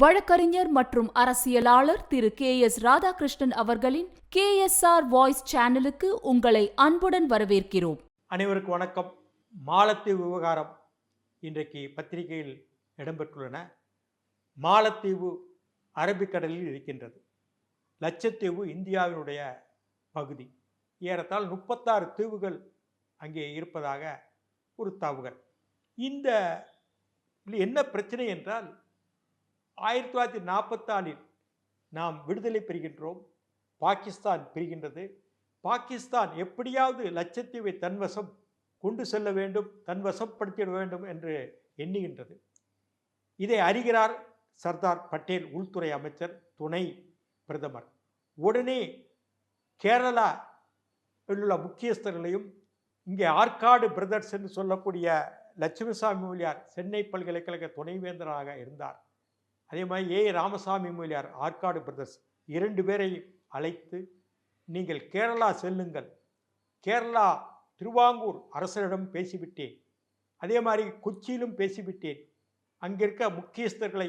வழக்கறிஞர் மற்றும் அரசியலாளர் திரு கே எஸ் ராதாகிருஷ்ணன் அவர்களின் கே எஸ் ஆர் வாய்ஸ் சேனலுக்கு உங்களை அன்புடன் வரவேற்கிறோம். அனைவருக்கும் வணக்கம். மாலத்தீவு விவகாரம் இன்றைக்கு பத்திரிகையில் இடம்பெற்றுள்ளன. மாலத்தீவு அரபிக்கடலில் இருக்கின்றது. லட்சத்தீவு இந்தியாவினுடைய பகுதி. ஏறத்தால் முப்பத்தாறு தீவுகள் அங்கே இருப்பதாக ஒரு தகவல். இந்த என்ன பிரச்சனை என்றால் ஆயிரத்தி தொள்ளாயிரத்தி நாற்பத்தாறில் நாம் விடுதலை பெறுகின்றோம். பாகிஸ்தான் பிரிகின்றது. பாகிஸ்தான் எப்படியாவது லட்சத்தீவை தன்வசம் கொண்டு செல்ல வேண்டும் தன்வசப்படுத்திட வேண்டும் என்று எண்ணுகின்றது. இதை அறிகிறார் சர்தார் பட்டேல் உள்துறை அமைச்சர் துணை பிரதமர். உடனே கேரளா உள்ள முக்கியஸ்தர்களையும் இங்கே ஆற்காடு பிரதர்ஸ் என்று சொல்லக்கூடிய லட்சுமிசாமி மொழியார் சென்னை பல்கலைக்கழக துணைவேந்தராக இருந்தார். அதே மாதிரி ஏ ராமசாமி மூலியார் ஆற்காடு பிரதர்ஸ் இரண்டு பேரை அழைத்து நீங்கள் கேரளா செல்லுங்கள். கேரளா திருவாங்கூர் அரசரிடம் பேசிவிட்டேன். அதே மாதிரி கொச்சியிலும் பேசிவிட்டேன். அங்கிருக்க முக்கியஸ்தர்களை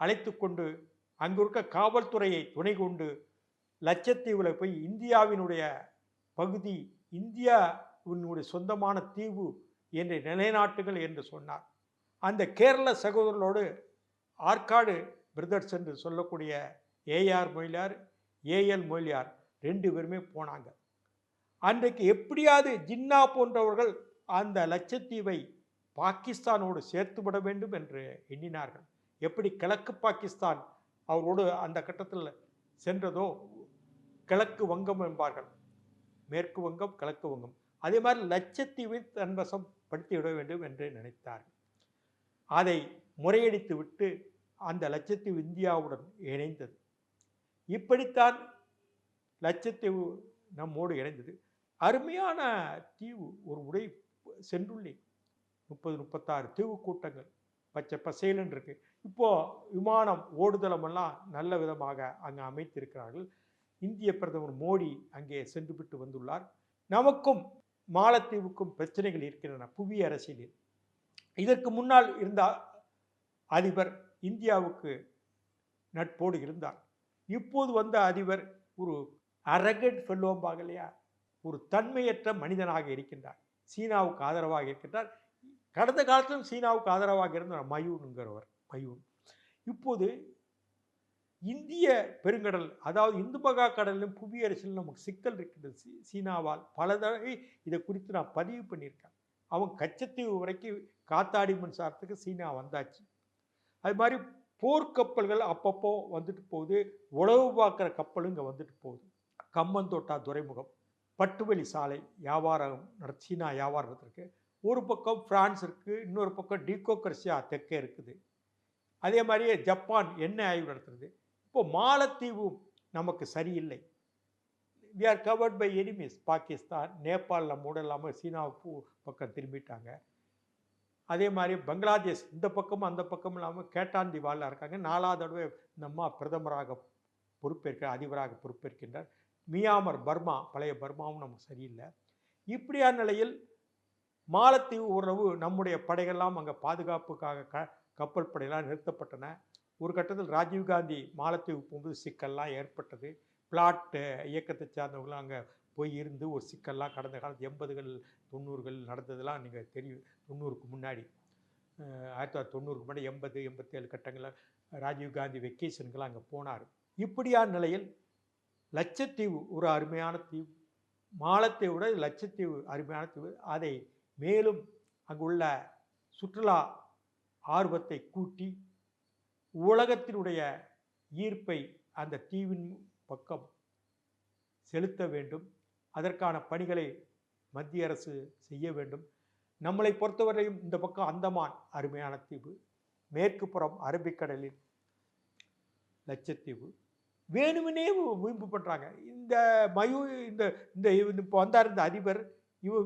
அழைத்து கொண்டு அங்கு இருக்க காவல்துறையை துணை கொண்டு லட்சத்தீவில் போய் இந்தியாவினுடைய பகுதி இந்தியாவினுடைய சொந்தமான தீவு என்று நிலைநாட்டுகள் என்று சொன்னார். அந்த கேரள சகோதரர்களோடு ஆற்காடு பிரதர்ஸ் என்று சொல்லக்கூடிய ஏஆர் மொய்லியார் ஏஎல் மொய்லியார் ரெண்டு பேருமே போனாங்க. அன்றைக்கு எப்படியாவது ஜின்னா போன்றவர்கள் அந்த லட்சத்தீவை பாகிஸ்தானோடு சேர்த்து விட வேண்டும் என்று எண்ணினார்கள். எப்படி கிழக்கு பாகிஸ்தான் அவரோடு அந்த கட்டத்தில் சென்றதோ கிழக்கு வங்கம் என்பார்கள். மேற்கு வங்கம் கிழக்கு வங்கம். அதே மாதிரி லட்சத்தீவை தன்வசம் படுத்திவிட வேண்டும் என்று நினைத்தார்கள். அதை முறையடித்து விட்டு அந்த லட்சத்தீவு இந்தியாவுடன் இணைந்தது. இப்படித்தான் லட்சத்தீவு நம்மோடு இணைந்தது. அருமையான தீவு ஒரு உரை சென்றுள்ளேன் முப்பது முப்பத்தாறு தீவு கூட்டங்கள் பச்சை பசேலன் இருக்கு. இப்போது விமானம் ஓடுதளமெல்லாம் நல்ல விதமாக அங்கே அமைத்திருக்கிறார்கள். இந்திய பிரதமர் மோடி அங்கே சென்று விட்டு வந்துள்ளார். நமக்கும் மாலத்தீவுக்கும் பிரச்சனைகள் இருக்கின்றன புவி அரசியலில் இதற்கு முன்னால் இருந்த அதிபர் இந்தியாவுக்கு நட்போடு இருந்தார். இப்போது வந்த அதிபர் ஒரு அரகட் ஃபெல்லோம்பாக இல்லையா? ஒரு தன்மையற்ற மனிதனாக இருக்கின்றார். சீனாவுக்கு ஆதரவாக இருக்கின்றார். கடந்த காலத்திலும் சீனாவுக்கு ஆதரவாக இருந்தார் மயூனுங்கிறவர் மயூன். இப்போது இந்திய பெருங்கடல் அதாவது இந்து மகா கடலிலும் புவியரசிலும் நமக்கு சிக்கல் இருக்கின்றது. சீ சீனாவால் பல தடவை இதை குறித்து நான் பதிவு பண்ணியிருக்கேன். அவன் கச்சத்தீவு வரைக்கும் காத்தாடி மின்சாரத்துக்கு சீனா வந்தாச்சு. அது மாதிரி போர்க்கப்பல்கள் அப்பப்போ வந்துட்டு போகுது உழவு பார்க்குற கப்பலும் இங்கே வந்துட்டு போகுது. கம்மந்தோட்டா துறைமுகம் பட்டுவெளி சாலை வியாபாரம் நட சீனா வியாபாரம் ஒரு பக்கம் ஃப்ரான்ஸ் இருக்குது இன்னொரு பக்கம் டீகோக்ரஸியா தெற்கே இருக்குது. அதே மாதிரியே ஜப்பான் எண்ணெய் ஆய்வு நடத்துறது? இப்போ மாலத்தீவும் நமக்கு சரியில்லை. We are covered by enemies Pakistan நேபாளில் மூட இல்லாமல் சீனாவுக்கு பக்கம் திரும்பிட்டாங்க. அதே மாதிரி பங்களாதேஷ் இந்த பக்கமும் அந்த பக்கமும் இல்லாமல் கேட்டாந்தி வாழ இருக்காங்க. நாலாவது தடவை இந்த அம்மா பிரதமராக பொறுப்பேற்க அதிபராக பொறுப்பேற்கின்றார். மியாமர் பர்மா பழைய பர்மாவும் நமக்கு சரியில்லை. இப்படியான நிலையில் மாலத்தீவு உறவு நம்முடைய படைகள்லாம் அங்கே பாதுகாப்புக்காக க கப்பல் படையெல்லாம் நிறுத்தப்பட்டன. ஒரு கட்டத்தில் ராஜீவ்காந்தி மாலத்தீவு போகும்போது சிக்கல்லாம் ஏற்பட்டது. பிளாட் இயக்கத்தை சார்ந்தவங்களாம் அங்கே போய் இருந்து ஒரு சிக்கல்லாம் கடந்த காலத்து எண்பதுகள் தொண்ணூறுகள் நடந்ததெல்லாம் நீங்கள் தெரியும் தொண்ணூறுக்கு முன்னாடி ஆயிரத்தி தொள்ளாயிரத்தி தொண்ணூறுக்கு முன்னாடி எண்பது எண்பத்தேழு கட்டங்களில் ராஜீவ்காந்தி வெக்கேஷனுக்கெல்லாம் அங்கே போனார். இப்படியான நிலையில் லட்சத்தீவு ஒரு அருமையான தீவு மாலத்தை விட லட்சத்தீவு அருமையான தீவு. அதை மேலும் அங்குள்ள சுற்றுலா ஆர்வத்தை கூட்டி உலகத்தினுடைய ஈர்ப்பை அந்த தீவின் பக்கம் செலுத்த வேண்டும். அதற்கான பணிகளை மத்திய அரசு செய்ய வேண்டும். நம்மளை பொறுத்தவரையும் இந்த பக்கம் அந்தமான் அருமையான தீவு. மேற்கு புறம் அரபிக்கடலின் லட்சத்தீவு. வேணுமனே வீம்பு பண்ணுறாங்க இந்த மயூ இந்த இந்த இப்போ வந்தார் இந்த அதிபர் இவ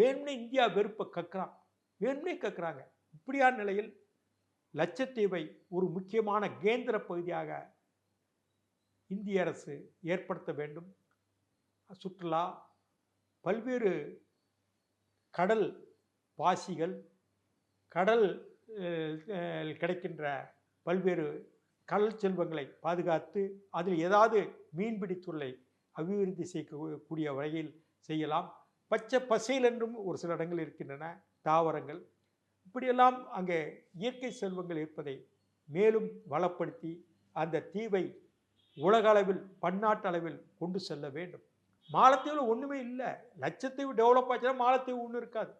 வேணும்னே இந்தியா வெறுப்பை கக்குறான். வேணும்னே கக்குறாங்க. இப்படியான நிலையில் லட்சத்தீவை ஒரு முக்கியமான கேந்திர பகுதியாக இந்திய அரசு ஏற்படுத்த வேண்டும். சுற்றுலா பல்வேறு கடல் பாசிகள் கடல் கிடைக்கின்ற பல்வேறு கடல் செல்வங்களை பாதுகாத்து அதில் ஏதாவது மீன்பிடித்துறை அபிவிருத்தி செய்யக்கூடிய வகையில் செய்யலாம். பச்சை பசேல் என்றும் ஒரு சில இடங்கள் இருக்கின்றன தாவரங்கள். இப்படியெல்லாம் அங்கே இயற்கை செல்வங்கள் இருப்பதை மேலும் வளப்படுத்தி அந்த தீவை உலக அளவில் பன்னாட்டு அளவில் கொண்டு செல்ல வேண்டும். மாலத்தீவில் ஒன்றுமே இல்லை. லட்சத்தீவு டெவலப் ஆச்சுன்னா மாலத்தீவு ஒன்றும் இருக்காது.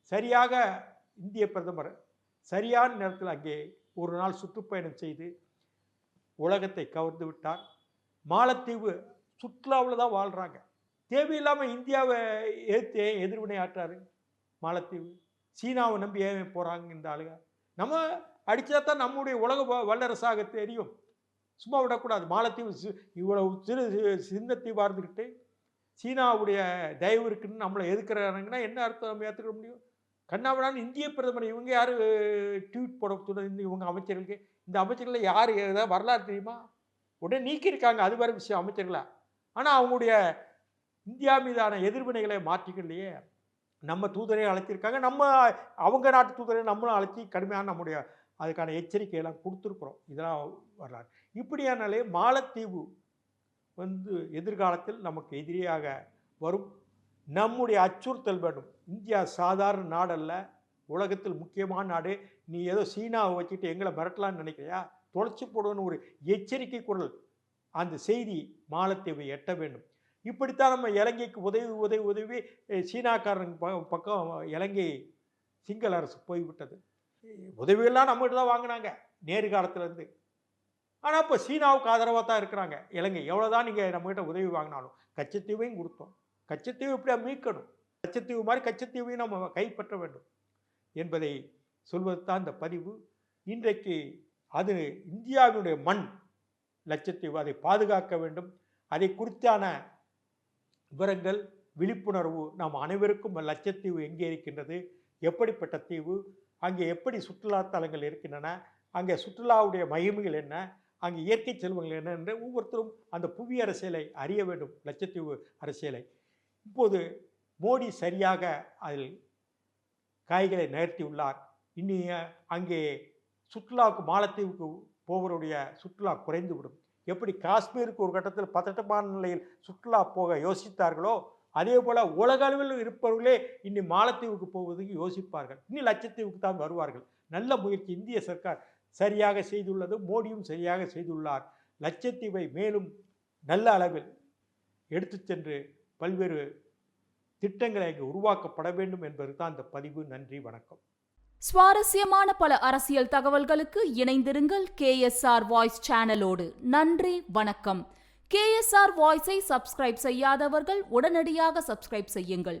சரியாக இந்திய பிரதமர் சரியான நேரத்தில் அங்கே ஒரு நாள் சுற்றுப்பயணம் செய்து உலகத்தை கவர்ந்து விட்டார். மாலத்தீவு சுற்றுலாவில் தான் வாழ்கிறாங்க தேவையில்லாமல் இந்தியாவை ஏற்று எதிர்வினை ஆற்றாரு மாலத்தீவு? சீனாவை நம்பி ஏன் போகிறாங்க இந்த ஆளுங்க? நம்ம அடித்தா தான் நம்முடைய உலக வ- வல்லரசாக தெரியும். சும்மா விடக்கூடாது. மாலத்தீவு இவ்வளவு சிறு சி- சின்ன தீவாக இருந்துக்கிட்டு சீனாவுடைய தயவு இருக்குன்னு நம்மளை எதுக்குறாங்கன்னா என்ன அர்த்தம் நம்ம ஏற்றுக்க முடியும்? கண்ணாவிடான்னு இந்திய பிரதமர் இவங்க யார்? ட்வீட் போட இவங்க அமைச்சர்களுக்கு. இந்த அமைச்சர்களில் யார்? ஏதாவது வரலாறு தெரியுமா? உடனே நீக்கியிருக்காங்க. அது வேறு விஷயம் அமைச்சர்களை? ஆனால் அவங்களுடைய இந்தியா மீதான எதிர்வினைகளை மாற்றிக்கலையே. நம்ம தூதரையும் அழைச்சிருக்காங்க நம்ம அவங்க நாட்டு தூதரையும் நம்மளும் அழைச்சி கடுமையான நம்முடைய அதுக்கான எச்சரிக்கையெல்லாம் கொடுத்துருக்குறோம். இதெல்லாம் வரலாறு. இப்படியானாலே மாலத்தீவு வந்து எதிர்காலத்தில் நமக்கு எதிரியாக வரும். நம்முடைய அச்சுறுத்தல் வேண்டும். இந்தியா சாதாரண நாடல்ல உலகத்தில் முக்கியமான நாடு நீ ஏதோ சீனாவை வச்சுட்டு எங்களை மிரட்டலான்னு நினைக்கிறியா? தொலைச்சி போடுன்னு ஒரு எச்சரிக்கை குரல் அந்த செய்தி மாலத்தீவை எட்ட வேண்டும். இப்படித்தான் நம்ம இலங்கைக்கு உதவி உதவி உதவி சீனாக்காரன் சீனாக்காரங்க ப- பக்கம் இலங்கை சிங்கள அரசு போய்விட்டது. உதவியெல்லாம் நம்மகிட்ட தான் வாங்கினாங்க. நேரு காலத்துலேருந்து. ஆனால் இப்போ சீனாவுக்கு ஆதரவாக தான் இருக்கிறாங்க. இலங்கை எவ்வளோதான் நீங்கள் நம்மகிட்ட உதவி வாங்கினாலும் கச்சத்தீவையும் கொடுத்தோம். கச்சத்தீவு இப்படியா மீட்கணும்? கச்சத்தீவு மாதிரி கச்சத்தீவையும் நம்ம கைப்பற்ற வேண்டும் என்பதை சொல்வது தான் இந்த பதிவு. இன்றைக்கு அது இந்தியாவினுடைய மண் லட்சத்தீவு அதை பாதுகாக்க வேண்டும். அதை குறித்தான விவரங்கள் விழிப்புணர்வு நாம் அனைவருக்கும் லட்சத்தீவு எங்கே இருக்கின்றது எப்படிப்பட்ட தீவு அங்கே எப்படி சுற்றுலா தலங்கள் இருக்கின்றன அங்கே சுற்றுலாவுடைய மகிமைகள் என்ன அங்கே இயற்கை செல்வங்கள் என்னென்று ஒவ்வொருத்தரும் அந்த புவி அரசியலை அறிய வேண்டும் லட்சத்தீவு அரசியலை. இப்போது மோடி சரியாக அதில் காய்களை நகர்த்தியுள்ளார் இனி அங்கே சுற்றுலாவுக்கு மாலத்தீவுக்கு போவருடைய சுற்றுலா குறைந்துவிடும் எப்படி காஷ்மீருக்கு ஒரு கட்டத்தில் பதட்டமான நிலையில் சுற்றுலா போக யோசித்தார்களோ அதே போல் உலக அளவில் இருப்பவர்களே இனி மாலத்தீவுக்கு போவதுக்கு யோசிப்பார்கள். இனி லட்சத்தீவுக்கு தான் வருவார்கள். நல்ல முயற்சி இந்திய சர்க்கார் சரியாக செய்துள்ளது மோடியும் சரியாக செய்துள்ளார். லட்சத்தீவை மேலும் நல்ல அளவில் எடுத்து சென்று பல்வேறு திட்டங்களை அங்கு உருவாக்கப்பட வேண்டும் என்பது தான் இந்த பதிவு. நன்றி வணக்கம். சுவாரஸ்யமான பல அரசியல் தகவல்களுக்கு இணைந்திருங்கள் கேஎஸ்ஆர் வாய்ஸ் சேனலோடு. நன்றி வணக்கம். கேஎஸ்ஆர் வாய்ஸை சப்ஸ்கிரைப் செய்யாதவர்கள் உடனடியாக சப்ஸ்கிரைப் செய்யுங்கள்.